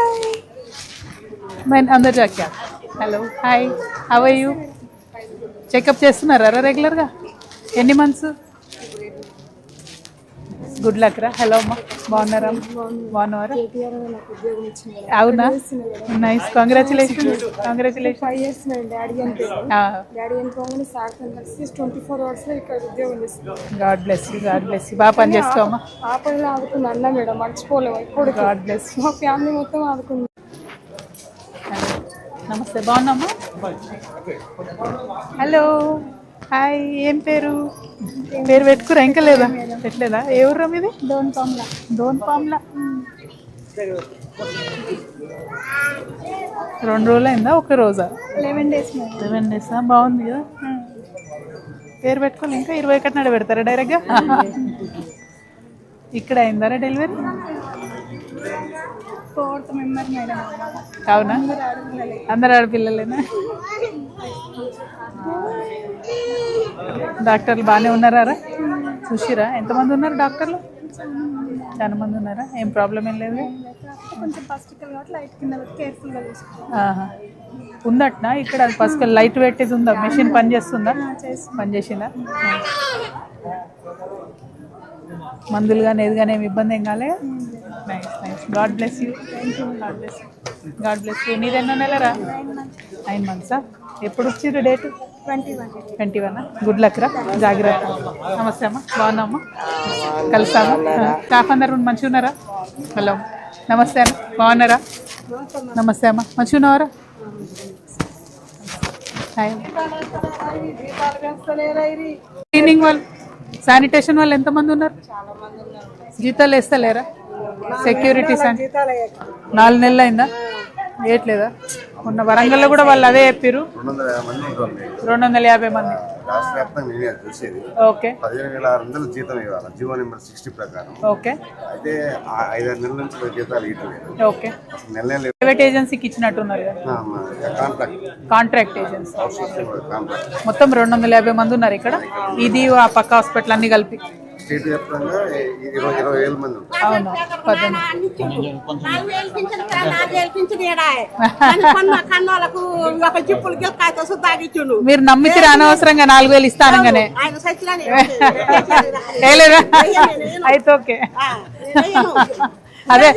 Hi మన అందరు జాక్యా hello hi how you checkup చేస్తున్నారా? రెగ్యులర్గా ఎన్ని మంత్స్ గుడ్ లక్ రా. హలో అమ్మా. బాగున్నారా? బాగున్నారా అవునా? Nice congratulation congratulation five years daddy చనిపోయారు డాడీ చనిపోగానే సార్ కలిసి ట్వంటీ ఫోర్ అవర్స్లో ఇక్కడ ఉద్యోగం చేస్తున్నాం God bless you God bless బాగా పని చేసుకోమ్మా ఆ పనిలో ఆదుకుంది అన్న మేడం. మర్చిపోలేము. ఇప్పుడు గాడ్ బ్లెస్ మా ఫ్యామిలీ మొత్తం ఆదుకుంది నమస్తే. బాగున్నామ్మా హలో హాయ్ ఏం పేరు? పేరు పెట్టుకురా ఇంకా లేదా? పెట్టలేదా? ఏ ఊర్రా మీది? డోన్ పామ్లా దోన్ పామ్లా రెండు రోజులు అయిందా ఒక రోజా? లెవెన్ డేస్ సెవెన్ డేస్ బాగుంది కదా. పేరు పెట్టుకోవాలి ఇంకా? ఇరవై ఒకటి నాడు పెడతారా డైరెక్ట్గా? ఇక్కడ అయిందారా డెలివరీ? ఫోర్త్ మెంబర్ మేడం అవునా? అందరు ఆడపిల్లలేనా డాక్టర్లు బాగానే ఉన్నారా? చూసిరా? ఎంతమంది ఉన్నారు డాక్టర్లు? చాలా మంది ఉన్నారా? ఏం ప్రాబ్లం ఏం లేదు? కొంచెం కాబట్టి లైట్ కింద. ఉందట్నా? ఇక్కడ ఫస్ట్ లైట్ పెట్టేది ఉందా? మెషిన్ పని చేస్తుందా? పని చేసిందా? మందులు కానీ ఏది కానీ ఏమి ఇబ్బంది ఏం కాలే nice nice God bless you God bless God bless you నీది ఎన్నో నెలరా? నైన్ మంత్సా ఎప్పుడు వచ్చిర్రు date twenty one twenty one good luck రా. జాగ్రత్త. నమస్తే అమ్మా. బాగున్నామ్మా కలిసాము స్టాఫ్ అందరు మంచిగా ఉన్నారా హలో. నమస్తే అన్న. బాగున్నారా? నమస్తే అమ్మా. మంచిగా ఉన్నారా హాయ్ క్లీనింగ్ వాళ్ళు శానిటేషన్ వాళ్ళు ఎంతమంది ఉన్నారు. జీతాలు వేస్తలేరా? సెక్యూరిటీ నాలుగు నెలలు అయిందా? వేయట్లేదా? మొన్న వరంగల్లో కూడా వాళ్ళు అదే చెప్పారు రెండు వందల యాభై మంది. ఓకే. పదిహేను వేల ఆరు వందలు జీతం ఇవ్వాలి. జీవో నెంబర్ సిక్స్టీ ప్రకారం. ఓకే. అయితే ఆ ఐదారు నెలల నుంచి జీతాలు ఓకే. అసలు నెల నెల ప్రైవేట్ ఏజెన్సీకి ఇచ్చినట్టున్నారు కదా. కాంట్రాక్ట్. Contract agency. కాంట్రాక్ట్. మొత్తం రెండు వందల యాభై మంది ఉన్నారు ఇక్కడ. ఇది ఆ పక్క హాస్పిటల్ అన్ని కలిపి. స్టేట్ వ్యాప్తంగా ఇరవై ఇరవై వేల మంది ఉంటారు అవును? పద్దెనిమిది. ఒక గిలకాయతో సుద్దాగిచ్చుండు మీరు నమ్మితే అనవసరంగా నాలుగు వేలు ఇస్తానంగానే ఆయన సచ్చిలని అయితే ఓకే. అదే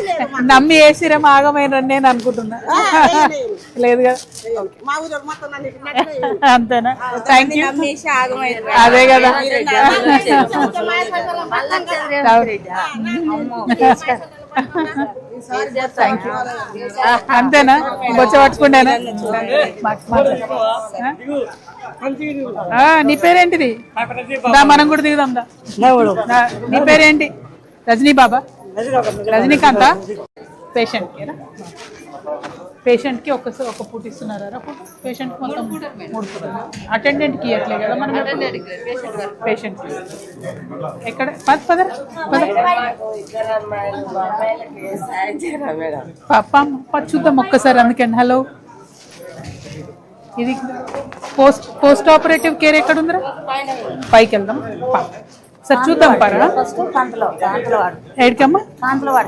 నమ్మి వేసిరేమో ఆగమైన నేను అనుకుంటున్నా. లేదు. కదా. అంతేనా? Thank you. అదే కదా. థ్యాంక్ యూ అంతేనా? బొచ్చ. ఆ, నీ పేరేంటిది? మనం కూడా దిగుదాం దా, నీ పేరేంటి? రజనీ బాబా రజనీకాంత? పేషెంట్ పేషెంట్కి ఒక ఒక పూట ఇస్తున్నారా పేషెంట్ మొత్తం మూడు పూట అటెండెంట్కి ఇవ్వట్లే కదా మనం పేషెంట్ ఎక్కడ? పద పద పద. పాప అమ్మ, చూద్దాం ఒక్కసారి అందుకని. హలో ఇది పోస్ట్ పోస్ట్ ఆపరేటివ్ కేర్ ఎక్కడ ఉందిరా? పైకి వెళ్దాం. సరే చూద్దాం పరా. ఫస్ట్ కాంతలో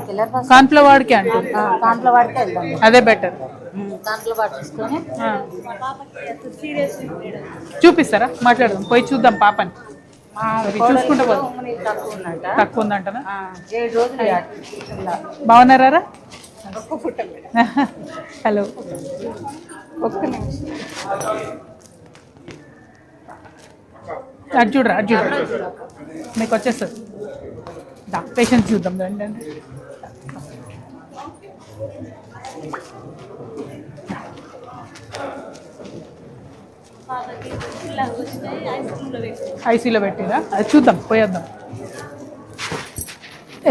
వెళ్ళారు ఫస్ట్ వెళ్దాం. అదే బెటర్ చూసుకొని. చూపిస్తారా? మాట్లాడదాం. పోయి చూద్దాం పాపని. చూసుకుంటా తక్కువ ఉందంట ఉందంటనా ఏడు రోజులు. బాగున్నారా హలో. ఒక్క నిమిషం. అటు చూడరా? మీకు వచ్చేస్తుంది. దా పేషెంట్స్ చూద్దాం రండి. ఐసీలో పెట్టిరా? అది చూద్దాం పోయేద్దాం.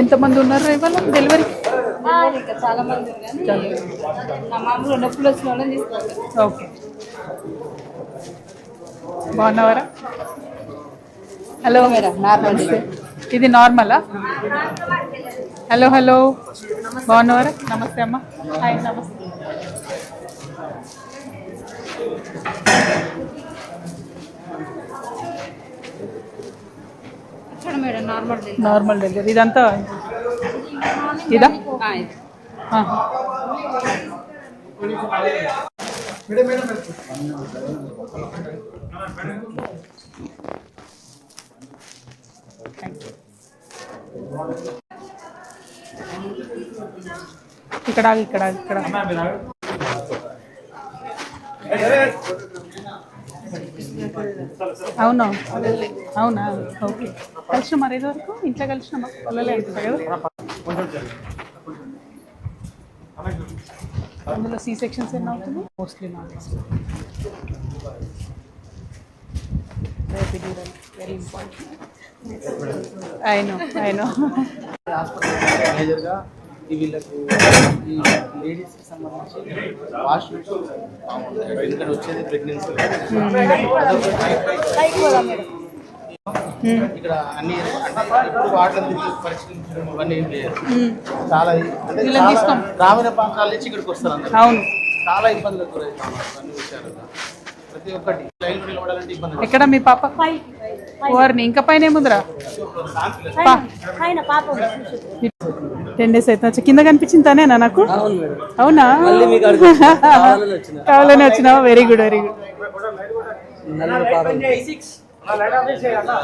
ఎంతమంది ఉన్నారు ఇవాళ? డెలివరీ? చాలా మంది ఉన్నారు. ఓకే. బాగున్నావారా? హలో నార్మల్ ఇది నార్మలా హలో హలో బాగున్నావారా? నమస్తే అమ్మా. హాయ్ నమస్తే. ఇక్కడ మేడం నార్మల్ నార్మల్ డెలివరీ ఇదంతా ఇదా? ఆహా. ఇక్కడ యూ ఇక్కడ ఇక్కడ ఇక్కడ. అవునా? అవునా? ఓకే. కలిసిన మరి ఇది వరకు? ఇంట్లో కలిసినామా? వెళ్ళలేదు కదా? అందులో సి సెక్షన్స్ ఎన్ని అవుతుంది mostly not very important I know I know మేజర్గా ఈ వీళ్ళకు ఈ లేడీస్కి సంబంధించి వాష్ ఎందుకంటే వచ్చేది ప్రెగ్నెన్సీ ఇక్కడ అన్ని ఇప్పుడు వాటర్ పరిశీలించడం ఇవన్నీ ఏం లేదు చాలా అంటే. గ్రామీణ ప్రాంతాల నుంచి ఇక్కడికి వస్తారు అందరు. అవును. చాలా ఇబ్బందులకు గురవుతాం అన్ని విషయాలు ప్రతి ఒక్కటి. లైన్ నిలబడాలంటే ఇబ్బంది ఎక్కడ మీ పాప? వారిని ఇంకా పైన ఏముందిరా? టెన్ డేస్ అయితే కింద కనిపించింది తానేనా నాకు? అవునా కావాలని వచ్చినావా వెరీ గుడ్ వెరీ గుడ్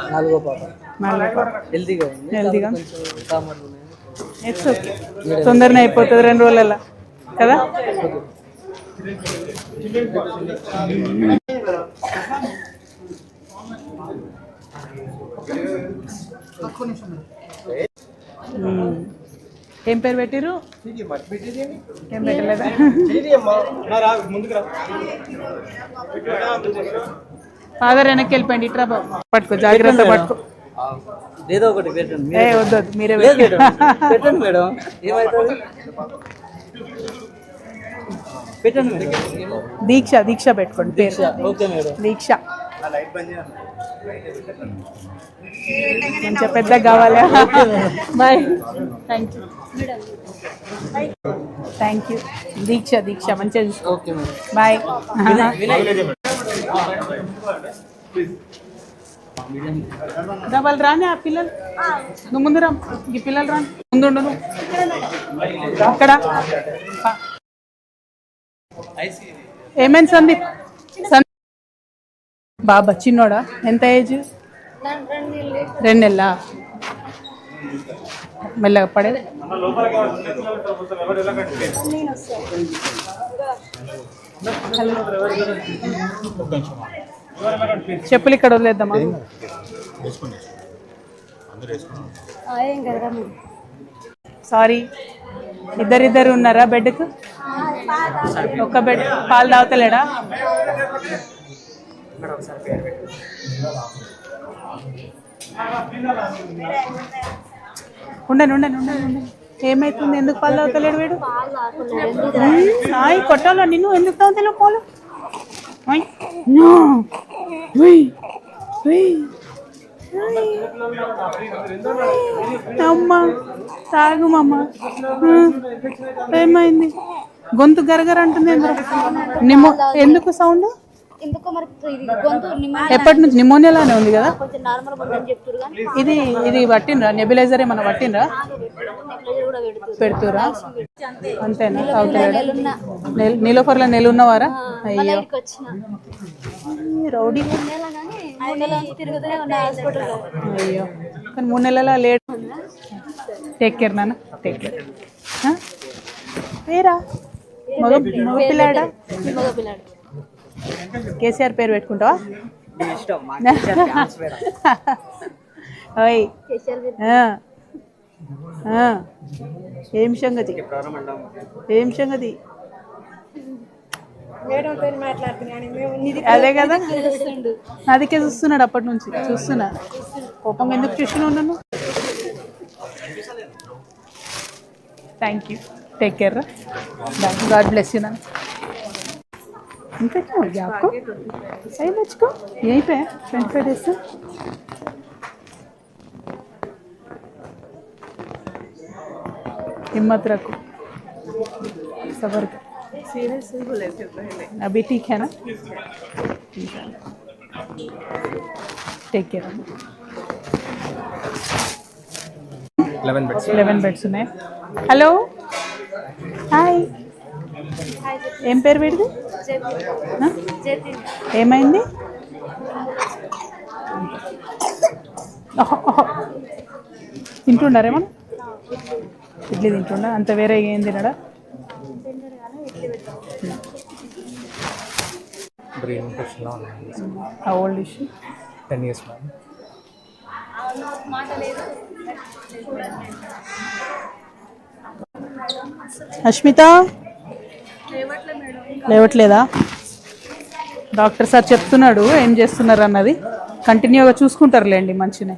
నాలుగో పాప. నాలుగు హెల్తీగా ఉంది. హెల్తీగా? కొంచెం కామర్లు ఉన్నాయి ఇట్స్ ఓకే తొందరనే అయిపోతుంది రెండు రోజులలో కదా? ఏం పేరు పెట్టిరు ఏం పెట్టలేదా. ఫాదర్ వెనక్కి వెళ్ళిపోయింది ఇట్రా పట్టుకో జాగ్రత్త పట్టుకో. ఏదో ఒకటి పెట్టండి ఏ వద్దు వద్దు, మీరే పెట్టండి. మేడం ఏమవుతుంది పెట్టండి మేడం. దీక్ష దీక్ష పెట్టుకోండి పేరు. Okay madam. దీక్ష. మంచిగా పెద్ద కావాలా. Bye thank you thank you Deeksha Deeksha. మంచిగా చూసుకో. ఓకే మేడం బాయ్ వాళ్ళు రాని ఆ పిల్లలు? నువ్వు ముందు రా. ఈ పిల్లలు రా ముందు నువ్వు. అక్కడ. సందీప్ సందీప్? బాబా చిన్నోడా? ఎంత ఏజ్ రెండు నెలలా మెల్లగా పడేది. చెప్పులు ఇక్కడ వదిలేద్దామా? సారీ ఇద్దరిద్దరు ఉన్నారా బెడ్కు? ఒక్క బెడ్ పాలు తాగుతలేడా? ఉండండి ఉండండి ఉండండి ఉండండి ఏమైతుంది? ఎందుకు పాలు తాగుతలేడు వీడు? కొట్టాలా నిన్ను? ఎందుకు తాగుతలేవు పాలు. అమ్మా తాగుమమ్మ ఏమైంది? గొంతు గరగర అంటుంది ఎందుకు సౌండ్? ఎందుకో మరి ఇది గొంతు నిమ్మ ఎప్పటి నుంచి? నిమోనియాలానే ఉంది కదా? కొంచెం నార్మల్ ఉందని చెప్తురు కానీ ఇది ఇది పట్టినరా నెబిలైజర్ ఏమన్నా కూడా పెడుతురు అంతేనా? నీలోఫర్లో నెల ఉన్నవారా? అయ్యో. రౌడీ. అయ్యో. కానీ మూడు నెలల లేట్. టేక్ కేర్ నాన్న. టేక్ కేర్ పేరా మగ మగ పిల్లాడా? మగ పిల్లాడు. కేసీఆర్ పేరు పెట్టుకుంటావా? ఓయ్. ఏం సంగతి ఏం సంగతి అదే కదా. నాదికే చూస్తున్నాడు అప్పటి నుంచి. చూస్తున్నా. కోపంగా ఎందుకు చూస్తున్నావు నన్ను? Thank you take care god bless you నన్ను. ఇంకా क्या आपको सही बच्चों यहीं पे ट्वेंटी फाइव डेज से हिम्मत रखो सबर कर अभी ठीक है ना ठीक है टेक केयर లెవెన్ బెడ్స్ ఉన్నాయి హలో హాయ్ ఏం పేరు వీడిది? ఏమైంది. తింటున్నారేమన్నా ఇడ్లీ తింటుండా అంత వేరే ఏం తినడా? బ్రెయిన్ ఇన్ఫెక్షన్లో ఉన్నాను ఆ old issue ten years ma'am Ashmita? లేవట్లేదా? Doctor sir చెప్తున్నాడు ఏం చేస్తున్నారు అన్నది. కంటిన్యూగా చూసుకుంటారులేండి మంచినే.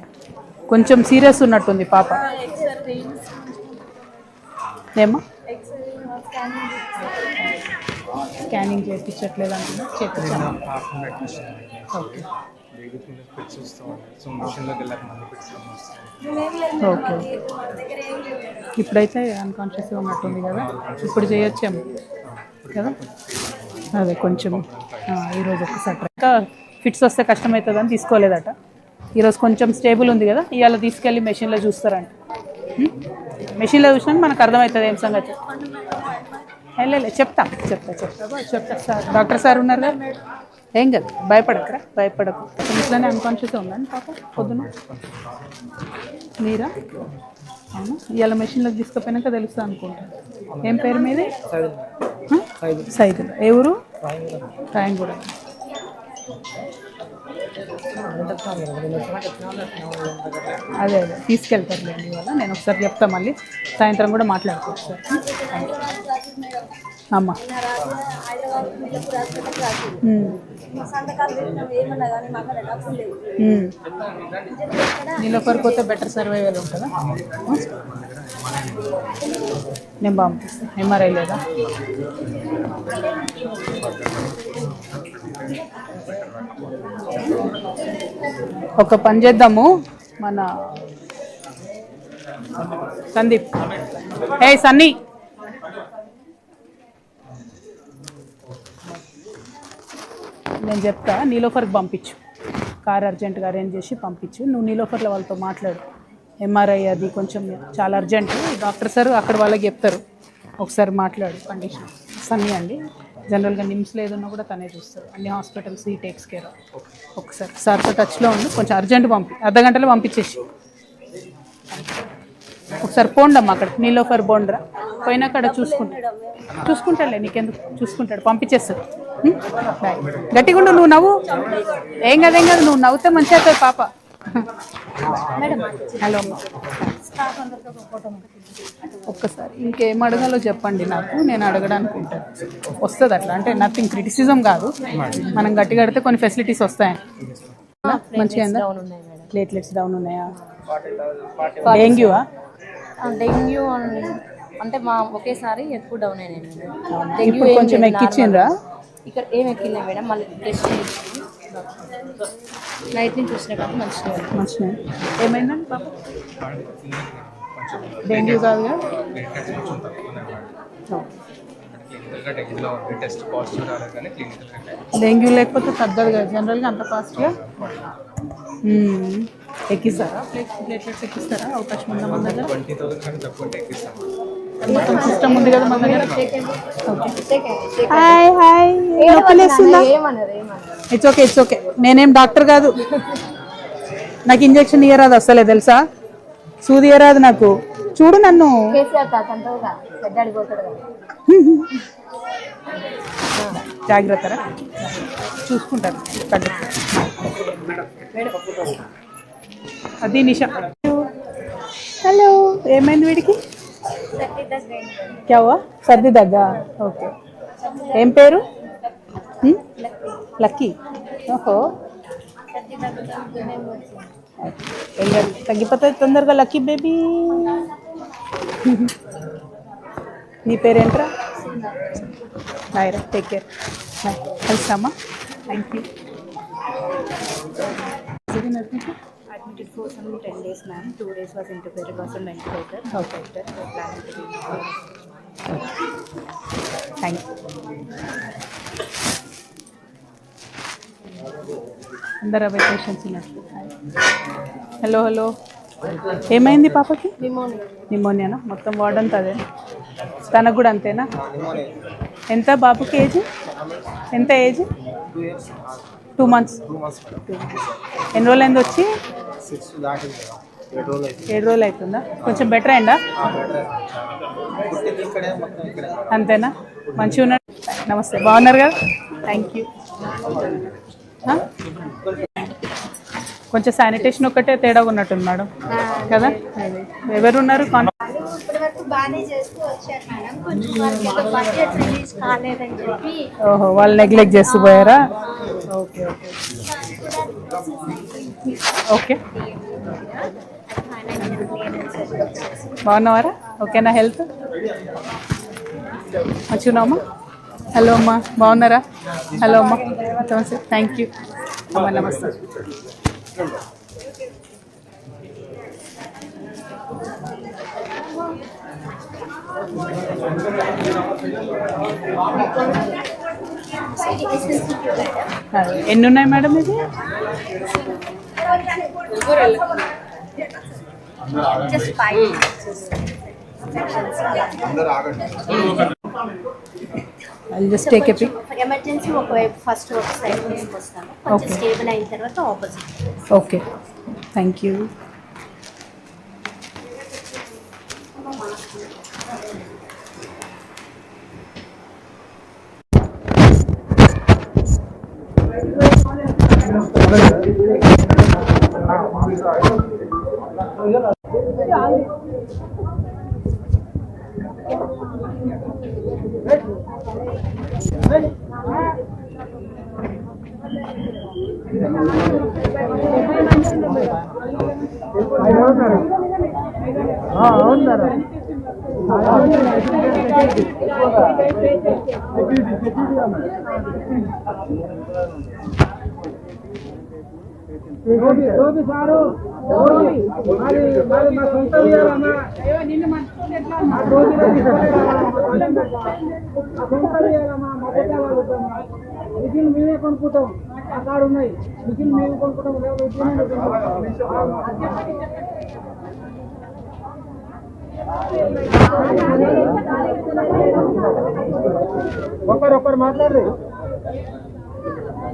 కొంచెం సీరియస్ ఉన్నట్టుంది పాప. ఏమా స్కానింగ్ చేయించట్లేదు అంటున్నా చేయించాను ఓకే. వస్తూ సో మిషన్లోకి మళ్ళీ ఓకే. ఇప్పుడైతే అన్కాన్షియస్గా ఉన్నట్టుంది కదా? ఇప్పుడు చేయొచ్చాము. కదా? అదే కొంచెం ఈరోజు ఒకసారి ఇంకా ఫిట్స్ వస్తే కష్టమవుతుందని తీసుకోలేదట. ఈరోజు కొంచెం స్టేబుల్ ఉంది కదా? ఇవాళ తీసుకెళ్ళి మెషిన్లో చూస్తారంట. మెషిన్లో చూసినాక మనకు అర్థమవుతుంది ఏం సంగతి. లే లే, చెప్తా చెప్తా చెప్తా. చెప్తా సార్. డాక్టర్ సార్ ఉన్నారు కదా? ఏం కదా భయపడకరా భయపడకు. ఇంట్లోనే అన్కాన్షియస్ ఉందండి పాప? పొద్దున? మీరా? అవునా? ఇవాళ మెషిన్లోకి తీసుకుపోయినాక తెలుస్తా అనుకుంటా. ఏం పేరు మీది? సైదుల్. ఏ ఊరు? రాయంగూడ. అదే అదే. తీసుకెళ్తారులేండి ఇవాళ నేను ఒకసారి చెప్తా మళ్ళీ. సాయంత్రం కూడా మాట్లాడుకోవచ్చు సార్ అమ్మ. నీలోఫర్ పోతే బెటర్ సర్వైవల్ ఉంటుందా? నేను పంపిస్తాను ఎంఆర్ఐ లేదా? ఒక పని చేద్దాము మన సందీప్. ఏ సన్నీ. నేను చెప్తా నీలోఫర్కి పంపించు. కార్ అర్జెంట్గా అరేంజ్ చేసి పంపించు. నువ్వు నీలోఫర్లో వాళ్ళతో మాట్లాడు. ఎంఆర్ఐ అది కొంచెం చాలా అర్జెంటు డాక్టర్ సార్ అక్కడ వాళ్ళకి చెప్తారు. ఒకసారి మాట్లాడు కండిషన్ సన్నీ అండి. జనరల్గా నిమ్స్లో ఏదన్నా కూడా తనే చూస్తారు. అన్ని హాస్పిటల్స్ ఈ టేక్స్ కేర్. ఒకసారి. సార్తో టచ్లో ఉండి. కొంచెం అర్జెంట్ పంపి. అర్ధ గంటలో పంపించేసి. ఒకసారి పోండమ్మా అక్కడ. నీలోఫర్ బోండ్రా పోయినా అక్కడ చూసుకుంటా. చూసుకుంటాడులే నీకెందుకు? చూసుకుంటాడు. పంపించేస్తాడు? బాయ్. గట్టిగా ఉండు నువ్వు నవ్వు. ఏం కాదు ఏం కాదు. నువ్వు నవ్వుతే మంచిగా అవుతుంది పాప. హలో అమ్మా. ఒక్కసారి ఇంకేం అడగాలో చెప్పండి నాకు నేను అడగడానికి ఉంటాను వస్తుంది అట్లా అంటే నథింగ్ క్రిటిసిజం కాదు. మనం గట్టిగా అడితే కొన్ని ఫెసిలిటీస్ వస్తాయని. మంచిగా ప్లేట్లెట్స్ డౌన్ ఉన్నాయా డెంగ్యూవా డెంగ్యూ అంటే మా ఒకేసారి ఎక్కువ డౌన్ అయినాయి ఇప్పుడు కొంచెం ఎక్కించిండ్రా ఇక్కడ ఏం ఎక్కిలే మేడం మళ్ళీ టెస్ట్ నైట్ నుంచి వచ్చిన కాబట్టి మంచిగా. మంచిగా ఏమైందండి పాప డెంగ్యూ కాదుగా? డెంగ్యూ లేకపోతే తగ్గదు కదా జనరల్గా అంత ఫాస్ట్గా ఎక్కిస్తారా? Plate platelets ఎక్కిస్తారా? అవకాశం ఉందా మన దగ్గర? సిస్టమ్ ఉంది కదా మన దగ్గర? హాయ్ హాయ్ ఏమన్నారు? ఇట్స్ ఓకే ఇట్స్ ఓకే నేనేం డాక్టర్ కాదు. నాకు ఇంజెక్షన్ ఇయ్యరాదు అసలే తెలుసా? సూది ఇయ్యరాదు నాకు. చూడు నన్ను. కేసీఆర్ తాత అంటావుగా పెద్ద అడిగిపోతాడు కదా. జాగ్రత్తరా చూసుకుంటారు కళ్ళు. అది నిషా. హలో ఏమైంది వీడికి? క్యావా? సర్ది దగ్గా. ఓకే. ఏం పేరు? లక్కీ. ఓహో. తగ్గిపోతుంది తొందరగా లక్కీ బేబీ. నీ పేరేంట్రా? బాయ్ రా take care bye కలుస్తామా? Thank you wanted for some ten days ma'am two days was inter person venter thank you అందరు అవే పేషెంట్స్ హలో హలో ఏమైంది పాపకి? నిమోనియా నిమోనియానా మొత్తం వార్డ్ అదే. తనకు కూడా అంతేనా? ఎంత బాబుకి ఏజ్ ఎంత ఏజ్ టూ మంత్స్ ఎన్ని రోజులు అయింది వచ్చి? ఏడు రోజులు అవుతుందా? కొంచెం బెటర్ అయిందా? అంతేనా? మంచిగా ఉన్నాడు. నమస్తే. బాగున్నారు కదా? థ్యాంక్ యూ కొంచెం శానిటేషన్ ఒక్కటే తేడాగా ఉన్నట్టుంది మేడం కదా. ఎవరు ఉన్నారు ఓహో వాళ్ళు నెగ్లెక్ట్ చేస్తూ పోయారా? Okay okay. ఓకే. బాగున్నావారా? ఓకేనా హెల్త్? వచ్చున్నామా హలో అమ్మా బాగున్నారా? హలో అమ్మా. నమస్తే థ్యాంక్ యూ. అమ్మా నమస్తే. అదే. ఎన్ని ఉన్నాయి మేడం ఇది? Just take a pick emergency ఒకవైపు ఫస్ట్ ఒక సైడ్ తీసుకొస్తాను. కొంచెం. స్టేబుల్ అయిన తర్వాత ఆపోజిట్ ఓకే థ్యాంక్ యూ అవును సార్ సెక్యూరిటీ సెక్యూరిటీ మిగిలిన మేమే కొనుక్కుంటాం. ఆ కాడు ఉన్నాయి. మిగిలిన మేము కొనుక్కుంటాం. ఒకరొకరు మాట్లాడరు.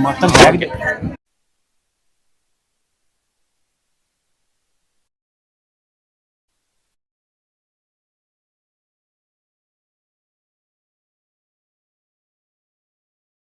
మొత్తం బ్యాగ్